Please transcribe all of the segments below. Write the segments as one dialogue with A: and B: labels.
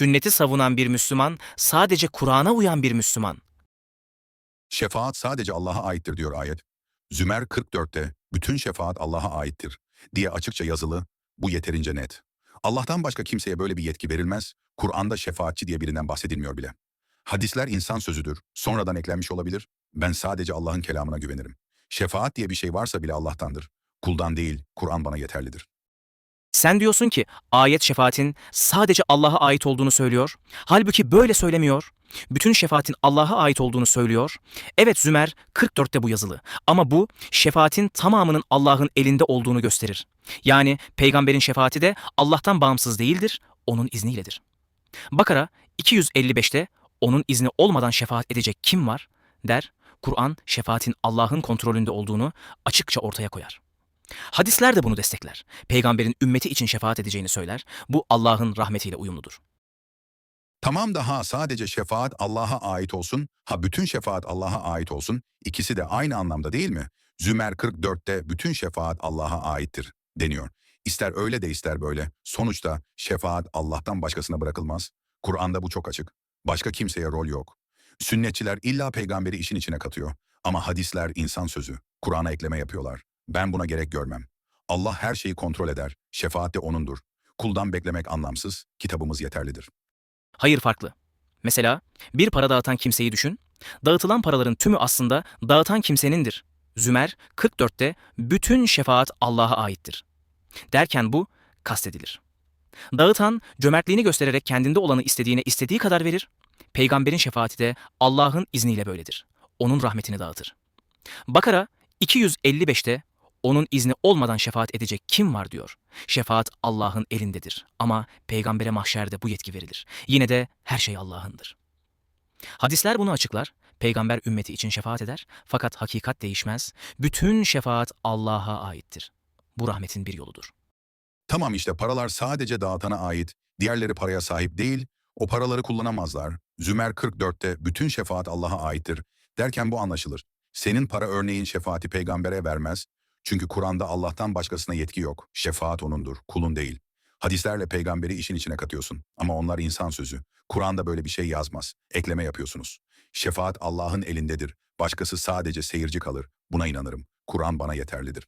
A: sünneti savunan bir Müslüman, sadece Kur'an'a uyan bir Müslüman.
B: Şefaat sadece Allah'a aittir diyor ayet. Zümer 44'te bütün şefaat Allah'a aittir diye açıkça yazılı. Bu yeterince net. Allah'tan başka kimseye böyle bir yetki verilmez. Kur'an'da şefaatçi diye birinden bahsedilmiyor bile. Hadisler insan sözüdür. Sonradan eklenmiş olabilir. Ben sadece Allah'ın kelamına güvenirim. Şefaat diye bir şey varsa bile Allah'tandır. Kuldan değil, Kur'an bana yeterlidir.
A: Sen diyorsun ki ayet şefaatin sadece Allah'a ait olduğunu söylüyor. Halbuki böyle söylemiyor. Bütün şefaatin Allah'a ait olduğunu söylüyor. Evet Zümer 44'te bu yazılı. Ama bu şefaatin tamamının Allah'ın elinde olduğunu gösterir. Yani peygamberin şefaati de Allah'tan bağımsız değildir, onun izniyledir. Bakara 255'te onun izni olmadan şefaat edecek kim var der. Kur'an şefaatin Allah'ın kontrolünde olduğunu açıkça ortaya koyar. Hadisler de bunu destekler. Peygamberin ümmeti için şefaat edeceğini söyler. Bu Allah'ın rahmetiyle uyumludur.
B: Tamam da ha sadece şefaat Allah'a ait olsun, ha bütün şefaat Allah'a ait olsun. İkisi de aynı anlamda değil mi? Zümer 44'te bütün şefaat Allah'a aittir deniyor. İster öyle de ister böyle. Sonuçta şefaat Allah'tan başkasına bırakılmaz. Kur'an'da bu çok açık. Başka kimseye rol yok. Sünnetçiler illa peygamberi işin içine katıyor. Ama hadisler insan sözü. Kur'an'a ekleme yapıyorlar. Ben buna gerek görmem. Allah her şeyi kontrol eder. Şefaat de O'nundur. Kuldan beklemek anlamsız. Kitabımız yeterlidir.
A: Hayır farklı. Mesela bir para dağıtan kimseyi düşün. Dağıtılan paraların tümü aslında dağıtan kimsenindir. Zümer 44'te bütün şefaat Allah'a aittir. Derken bu kastedilir. Dağıtan cömertliğini göstererek kendinde olanı istediğine istediği kadar verir. Peygamberin şefaati de Allah'ın izniyle böyledir. Onun rahmetini dağıtır. Bakara 255'te onun izni olmadan şefaat edecek kim var diyor. Şefaat Allah'ın elindedir ama peygambere mahşerde bu yetki verilir. Yine de her şey Allah'ındır. Hadisler bunu açıklar. Peygamber ümmeti için şefaat eder fakat hakikat değişmez. Bütün şefaat Allah'a aittir. Bu rahmetin bir yoludur.
B: Tamam işte paralar sadece dağıtana ait, diğerleri paraya sahip değil, o paraları kullanamazlar. Zümer 44'te bütün şefaat Allah'a aittir derken bu anlaşılır. Senin para örneğin şefaati peygambere vermez. Çünkü Kur'an'da Allah'tan başkasına yetki yok. Şefaat O'nundur, kulun değil. Hadislerle peygamberi işin içine katıyorsun. Ama onlar insan sözü. Kur'an'da böyle bir şey yazmaz. Ekleme yapıyorsunuz. Şefaat Allah'ın elindedir. Başkası sadece seyirci kalır. Buna inanırım. Kur'an bana yeterlidir.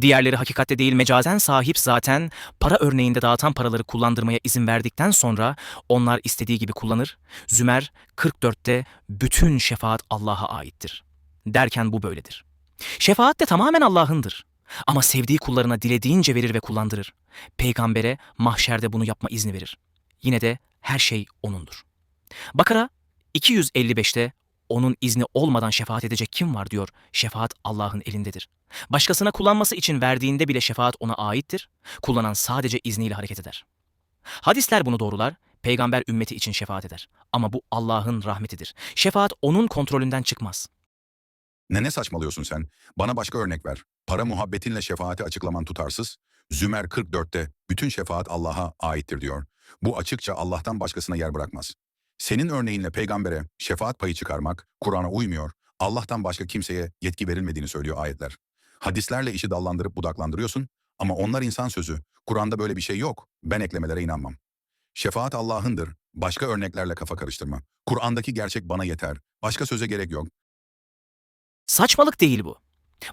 A: Diğerleri hakikatte değil mecazen sahip zaten para örneğinde dağıtan paraları kullandırmaya izin verdikten sonra onlar istediği gibi kullanır. Zümer 44'te bütün şefaat Allah'a aittir. Derken bu böyledir. Şefaat de tamamen Allah'ındır. Ama sevdiği kullarına dilediğince verir ve kullandırır. Peygambere mahşerde bunu yapma izni verir. Yine de her şey O'nundur. Bakara 255'te onun izni olmadan şefaat edecek kim var diyor. Şefaat Allah'ın elindedir. Başkasına kullanması için verdiğinde bile şefaat ona aittir. Kullanan sadece izniyle hareket eder. Hadisler bunu doğrular. Peygamber ümmeti için şefaat eder. Ama bu Allah'ın rahmetidir. Şefaat onun kontrolünden çıkmaz.
B: Ne ne saçmalıyorsun sen? Bana başka örnek ver. Para muhabbetinle şefaati açıklaman tutarsız. Zümer 44'te bütün şefaat Allah'a aittir diyor. Bu açıkça Allah'tan başkasına yer bırakmaz. Senin örneğinle peygambere şefaat payı çıkarmak Kur'an'a uymuyor. Allah'tan başka kimseye yetki verilmediğini söylüyor ayetler. Hadislerle işi dallandırıp budaklandırıyorsun ama onlar insan sözü. Kur'an'da böyle bir şey yok. Ben eklemelere inanmam. Şefaat Allah'ındır. Başka örneklerle kafa karıştırma. Kur'an'daki gerçek bana yeter. Başka söze gerek yok.
A: Saçmalık değil bu.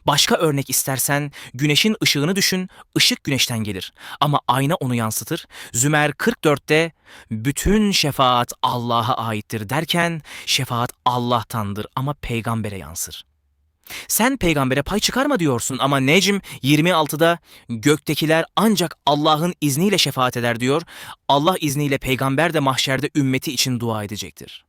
A: Başka örnek istersen güneşin ışığını düşün, ışık güneşten gelir. Ama ayna onu yansıtır. Zümer 44'te bütün şefaat Allah'a aittir derken şefaat Allah'tandır ama peygambere yansır. Sen peygambere pay çıkarma diyorsun ama Necm 26'da göktekiler ancak Allah'ın izniyle şefaat eder diyor. Allah izniyle peygamber de mahşerde ümmeti için dua edecektir.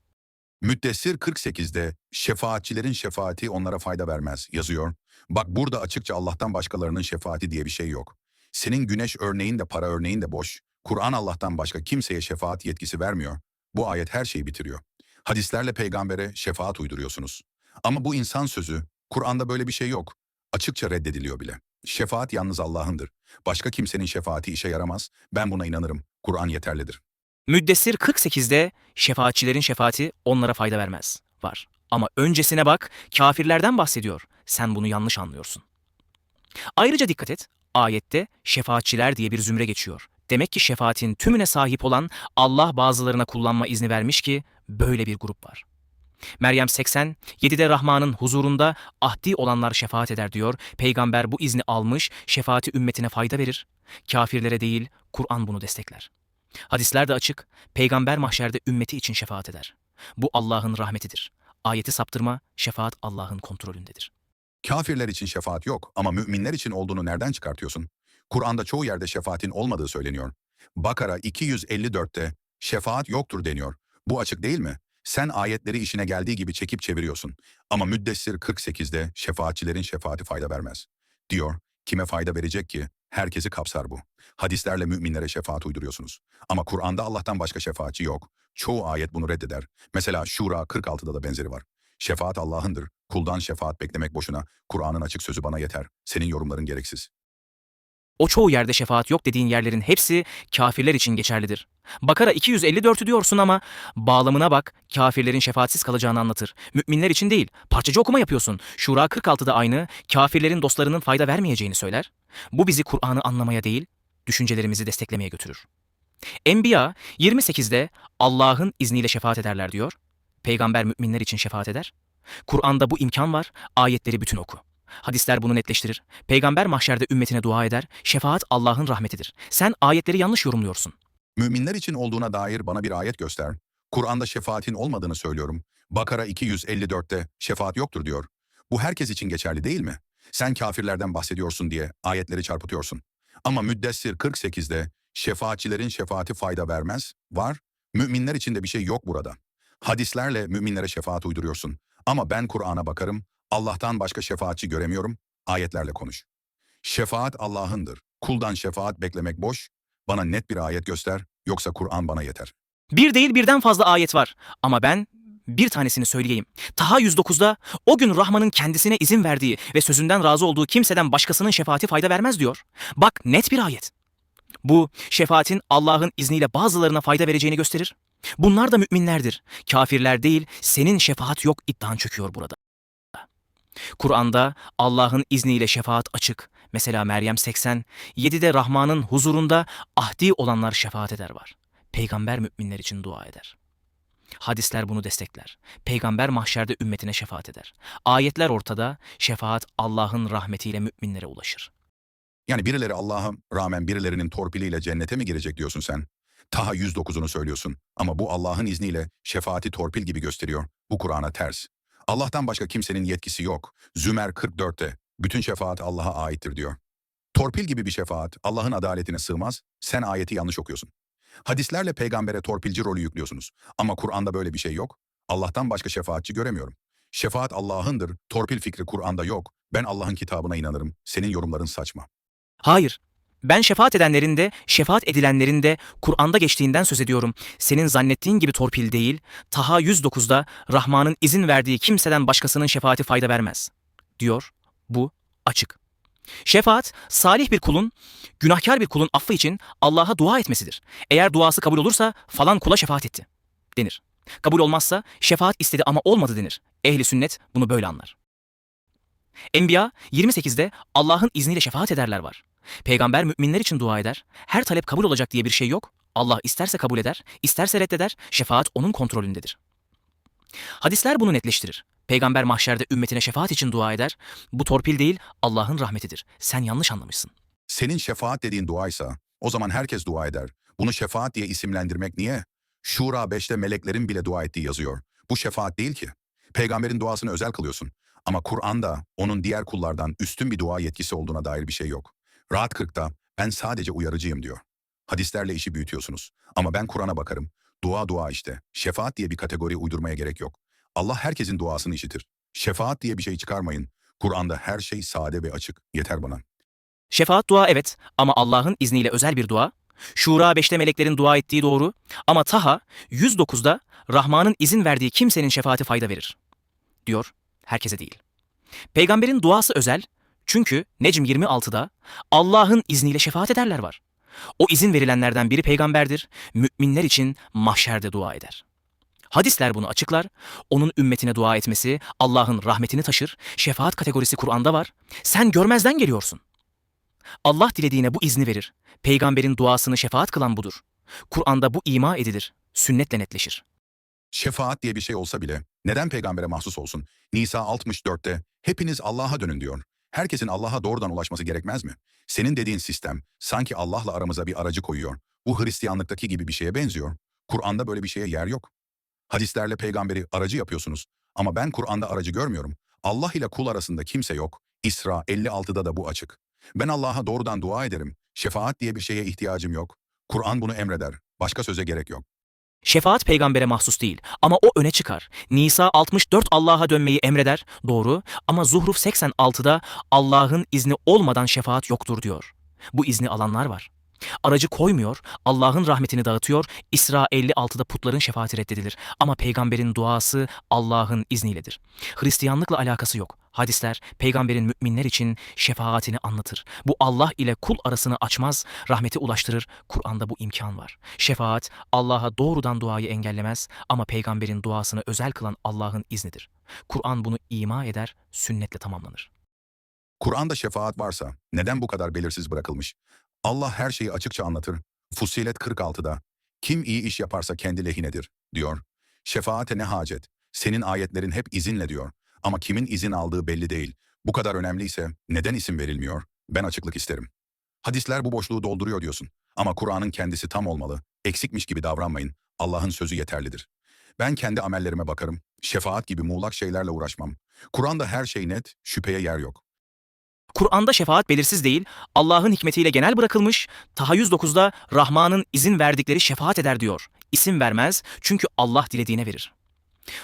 B: Müddessir 48'de şefaatçilerin şefaati onlara fayda vermez yazıyor. Bak burada açıkça Allah'tan başkalarının şefaati diye bir şey yok. Senin güneş örneğin de para örneğin de boş. Kur'an Allah'tan başka kimseye şefaat yetkisi vermiyor. Bu ayet her şeyi bitiriyor. Hadislerle peygambere şefaat uyduruyorsunuz. Ama bu insan sözü, Kur'an'da böyle bir şey yok. Açıkça reddediliyor bile. Şefaat yalnız Allah'ındır. Başka kimsenin şefaati işe yaramaz. Ben buna inanırım. Kur'an yeterlidir.
A: Müddessir 48'de şefaatçilerin şefaati onlara fayda vermez. Var. Ama öncesine bak, kafirlerden bahsediyor. Sen bunu yanlış anlıyorsun. Ayrıca dikkat et, ayette şefaatçiler diye bir zümre geçiyor. Demek ki şefaatin tümüne sahip olan Allah bazılarına kullanma izni vermiş ki böyle bir grup var. Meryem 80, 7'de Rahman'ın huzurunda ahdi olanlar şefaat eder diyor. Peygamber bu izni almış, şefaati ümmetine fayda verir. Kafirlere değil, Kur'an bunu destekler. Hadisler de açık, peygamber mahşerde ümmeti için şefaat eder. Bu Allah'ın rahmetidir. Ayeti saptırma, şefaat Allah'ın kontrolündedir.
B: Kafirler için şefaat yok ama müminler için olduğunu nereden çıkartıyorsun? Kur'an'da çoğu yerde şefaatin olmadığı söyleniyor. Bakara 254'te şefaat yoktur deniyor. Bu açık değil mi? Sen ayetleri işine geldiği gibi çekip çeviriyorsun. Ama Müddessir 48'de şefaatçilerin şefaati fayda vermez. Diyor, kime fayda verecek ki? Herkesi kapsar bu. Hadislerle müminlere şefaat uyduruyorsunuz. Ama Kur'an'da Allah'tan başka şefaatçi yok. Çoğu ayet bunu reddeder. Mesela Şura 46'da da benzeri var. Şefaat Allah'ındır. Kuldan şefaat beklemek boşuna. Kur'an'ın açık sözü bana yeter. Senin yorumların gereksiz.
A: O çoğu yerde şefaat yok dediğin yerlerin hepsi kafirler için geçerlidir. Bakara 254'ü diyorsun ama bağlamına bak kafirlerin şefaatsiz kalacağını anlatır. Müminler için değil parçacı okuma yapıyorsun. Şura 46'da aynı kafirlerin dostlarının fayda vermeyeceğini söyler. Bu bizi Kur'an'ı anlamaya değil düşüncelerimizi desteklemeye götürür. Enbiya 28'de Allah'ın izniyle şefaat ederler diyor. Peygamber müminler için şefaat eder. Kur'an'da bu imkan var ayetleri bütün oku. Hadisler bunu netleştirir. Peygamber mahşerde ümmetine dua eder. Şefaat Allah'ın rahmetidir. Sen ayetleri yanlış yorumluyorsun.
B: Müminler için olduğuna dair bana bir ayet göster. Kur'an'da şefaatin olmadığını söylüyorum. Bakara 254'te şefaat yoktur diyor. Bu herkes için geçerli değil mi? Sen kafirlerden bahsediyorsun diye ayetleri çarpıtıyorsun. Ama Müddessir 48'de şefaatçilerin şefaati fayda vermez, var. Müminler için de bir şey yok burada. Hadislerle müminlere şefaat uyduruyorsun. Ama ben Kur'an'a bakarım, Allah'tan başka şefaatçi göremiyorum, ayetlerle konuş. Şefaat Allah'ındır. Kuldan şefaat beklemek boş. Bana net bir ayet göster, yoksa Kur'an bana yeter.
A: Bir değil birden fazla ayet var. Ama ben bir tanesini söyleyeyim. Taha 109'da o gün Rahman'ın kendisine izin verdiği ve sözünden razı olduğu kimseden başkasının şefaati fayda vermez diyor. Bak net bir ayet. Bu şefaatin Allah'ın izniyle bazılarına fayda vereceğini gösterir. Bunlar da müminlerdir. Kafirler değil, senin şefaat yok iddian çöküyor burada. Kur'an'da Allah'ın izniyle şefaat açık. Mesela Meryem 80, 7'de Rahman'ın huzurunda ahdi olanlar şefaat eder var. Peygamber müminler için dua eder. Hadisler bunu destekler. Peygamber mahşerde ümmetine şefaat eder. Ayetler ortada, şefaat Allah'ın rahmetiyle müminlere ulaşır.
B: Yani birileri Allah'a rağmen birilerinin torpiliyle cennete mi girecek diyorsun sen? Taha 109'unu söylüyorsun ama bu Allah'ın izniyle şefaati torpil gibi gösteriyor. Bu Kur'an'a ters. Allah'tan başka kimsenin yetkisi yok. Zümer 44'te bütün şefaat Allah'a aittir diyor. Torpil gibi bir şefaat Allah'ın adaletine sığmaz. Sen ayeti yanlış okuyorsun. Hadislerle peygambere torpilci rolü yüklüyorsunuz. Ama Kur'an'da böyle bir şey yok. Allah'tan başka şefaatçi göremiyorum. Şefaat Allah'ındır. Torpil fikri Kur'an'da yok. Ben Allah'ın kitabına inanırım. Senin yorumların saçma.
A: Hayır. Ben şefaat edenlerin de, şefaat edilenlerin de Kur'an'da geçtiğinden söz ediyorum. Senin zannettiğin gibi torpil değil, Taha 109'da Rahman'ın izin verdiği kimseden başkasının şefaati fayda vermez. Diyor, bu açık. Şefaat, salih bir kulun, günahkar bir kulun affı için Allah'a dua etmesidir. Eğer duası kabul olursa falan kula şefaat etti, denir. Kabul olmazsa şefaat istedi ama olmadı denir. Ehli sünnet bunu böyle anlar. Enbiya 28'de Allah'ın izniyle şefaat ederler var. Peygamber müminler için dua eder. Her talep kabul olacak diye bir şey yok. Allah isterse kabul eder, isterse reddeder. Şefaat onun kontrolündedir. Hadisler bunu netleştirir. Peygamber mahşerde ümmetine şefaat için dua eder. Bu torpil değil, Allah'ın rahmetidir. Sen yanlış anlamışsın.
B: Senin şefaat dediğin duaysa o zaman herkes dua eder. Bunu şefaat diye isimlendirmek niye? Şura 5'te meleklerin bile dua ettiği yazıyor. Bu şefaat değil ki. Peygamberin duasını özel kılıyorsun. Ama Kur'an'da onun diğer kullardan üstün bir dua yetkisi olduğuna dair bir şey yok. Rahat 40'ta ben sadece uyarıcıyım diyor. Hadislerle işi büyütüyorsunuz. Ama ben Kur'an'a bakarım. Dua dua işte. Şefaat diye bir kategori uydurmaya gerek yok. Allah herkesin duasını işitir. Şefaat diye bir şey çıkarmayın. Kur'an'da her şey sade ve açık. Yeter bana.
A: Şefaat dua evet ama Allah'ın izniyle özel bir dua. Şura 5'te meleklerin dua ettiği doğru ama Taha 109'da Rahman'ın izin verdiği kimsenin şefaati fayda verir. Diyor, herkese değil. Peygamberin duası özel çünkü Necm 26'da Allah'ın izniyle şefaat ederler var. O izin verilenlerden biri peygamberdir. Müminler için mahşerde dua eder. Hadisler bunu açıklar. Onun ümmetine dua etmesi Allah'ın rahmetini taşır. Şefaat kategorisi Kur'an'da var. Sen görmezden geliyorsun. Allah dilediğine bu izni verir. Peygamberin duasını şefaat kılan budur. Kur'an'da bu ima edilir, sünnetle netleşir.
B: Şefaat diye bir şey olsa bile neden peygambere mahsus olsun? Nisa 64'te hepiniz Allah'a dönün diyor. Herkesin Allah'a doğrudan ulaşması gerekmez mi? Senin dediğin sistem sanki Allah'la aramıza bir aracı koyuyor. Bu Hristiyanlıktaki gibi bir şeye benziyor. Kur'an'da böyle bir şeye yer yok. Hadislerle peygamberi aracı yapıyorsunuz. Ama ben Kur'an'da aracı görmüyorum. Allah ile kul arasında kimse yok. İsra 56'da da bu açık. Ben Allah'a doğrudan dua ederim. Şefaat diye bir şeye ihtiyacım yok. Kur'an bunu emreder. Başka söze gerek yok.
A: Şefaat peygambere mahsus değil ama o öne çıkar. Nisa 64 Allah'a dönmeyi emreder, doğru ama Zuhruf 86'da Allah'ın izni olmadan şefaat yoktur diyor. Bu izni alanlar var. Aracı koymuyor, Allah'ın rahmetini dağıtıyor, İsra 56'da putların şefaati reddedilir. Ama peygamberin duası Allah'ın izniyledir. Hristiyanlıkla alakası yok. Hadisler peygamberin müminler için şefaatini anlatır. Bu Allah ile kul arasını açmaz, rahmeti ulaştırır. Kur'an'da bu imkan var. Şefaat Allah'a doğrudan duayı engellemez ama peygamberin duasını özel kılan Allah'ın iznidir. Kur'an bunu ima eder, sünnetle tamamlanır.
B: Kur'an'da şefaat varsa neden bu kadar belirsiz bırakılmış? Allah her şeyi açıkça anlatır. Fussilet 46'da kim iyi iş yaparsa kendi lehinedir diyor. Şefaate ne hacet? Senin ayetlerin hep izinle diyor. Ama kimin izin aldığı belli değil. Bu kadar önemliyse neden isim verilmiyor? Ben açıklık isterim. Hadisler bu boşluğu dolduruyor diyorsun. Ama Kur'an'ın kendisi tam olmalı. Eksikmiş gibi davranmayın. Allah'ın sözü yeterlidir. Ben kendi amellerime bakarım. Şefaat gibi muğlak şeylerle uğraşmam. Kur'an'da her şey net, şüpheye yer yok.
A: Kur'an'da şefaat belirsiz değil, Allah'ın hikmetiyle genel bırakılmış, Taha 109'da Rahman'ın izin verdikleri şefaat eder diyor. İsim vermez çünkü Allah dilediğine verir.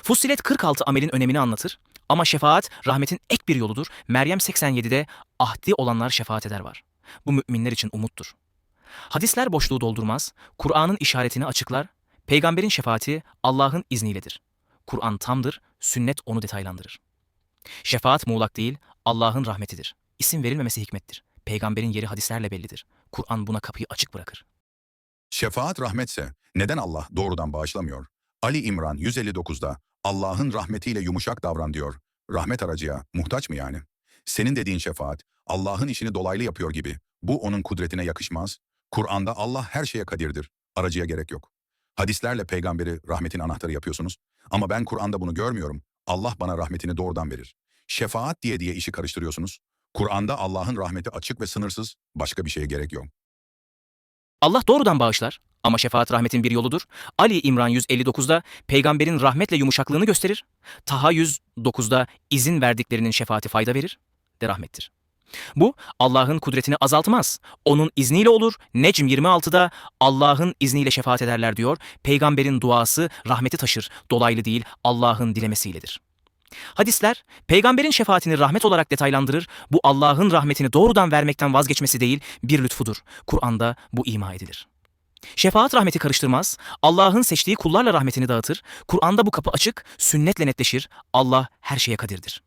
A: Fussilet 46 amelin önemini anlatır ama şefaat rahmetin ek bir yoludur. Meryem 87'de ahdi olanlar şefaat eder var. Bu müminler için umuttur. Hadisler boşluğu doldurmaz, Kur'an'ın işaretini açıklar, peygamberin şefaati Allah'ın izniyledir. Kur'an tamdır, sünnet onu detaylandırır. Şefaat muğlak değil, Allah'ın rahmetidir. İsim verilmemesi hikmettir. Peygamberin yeri hadislerle bellidir. Kur'an buna kapıyı açık bırakır.
B: Şefaat rahmetse neden Allah doğrudan bağışlamıyor? Ali İmran 159'da Allah'ın rahmetiyle yumuşak davran diyor. Rahmet aracıya muhtaç mı yani? Senin dediğin şefaat Allah'ın işini dolaylı yapıyor gibi. Bu onun kudretine yakışmaz. Kur'an'da Allah her şeye kadirdir. Aracıya gerek yok. Hadislerle peygamberi rahmetin anahtarı yapıyorsunuz. Ama ben Kur'an'da bunu görmüyorum. Allah bana rahmetini doğrudan verir. Şefaat diye diye işi karıştırıyorsunuz. Kur'an'da Allah'ın rahmeti açık ve sınırsız. Başka bir şeye gerek yok.
A: Allah doğrudan bağışlar ama şefaat rahmetin bir yoludur. Ali İmran 159'da peygamberin rahmetle yumuşaklığını gösterir. Taha 109'da izin verdiklerinin şefaati fayda verir de rahmettir. Bu Allah'ın kudretini azaltmaz. Onun izniyle olur. Necm 26'da Allah'ın izniyle şefaat ederler diyor. Peygamberin duası rahmeti taşır. Dolaylı değil Allah'ın dilemesiyledir. Hadisler peygamberin şefaatini rahmet olarak detaylandırır. Bu Allah'ın rahmetini doğrudan vermekten vazgeçmesi değil bir lütfudur. Kur'an'da bu ima edilir. Şefaat rahmeti karıştırmaz. Allah'ın seçtiği kullarla rahmetini dağıtır. Kur'an'da bu kapı açık, sünnetle netleşir. Allah her şeye kadirdir.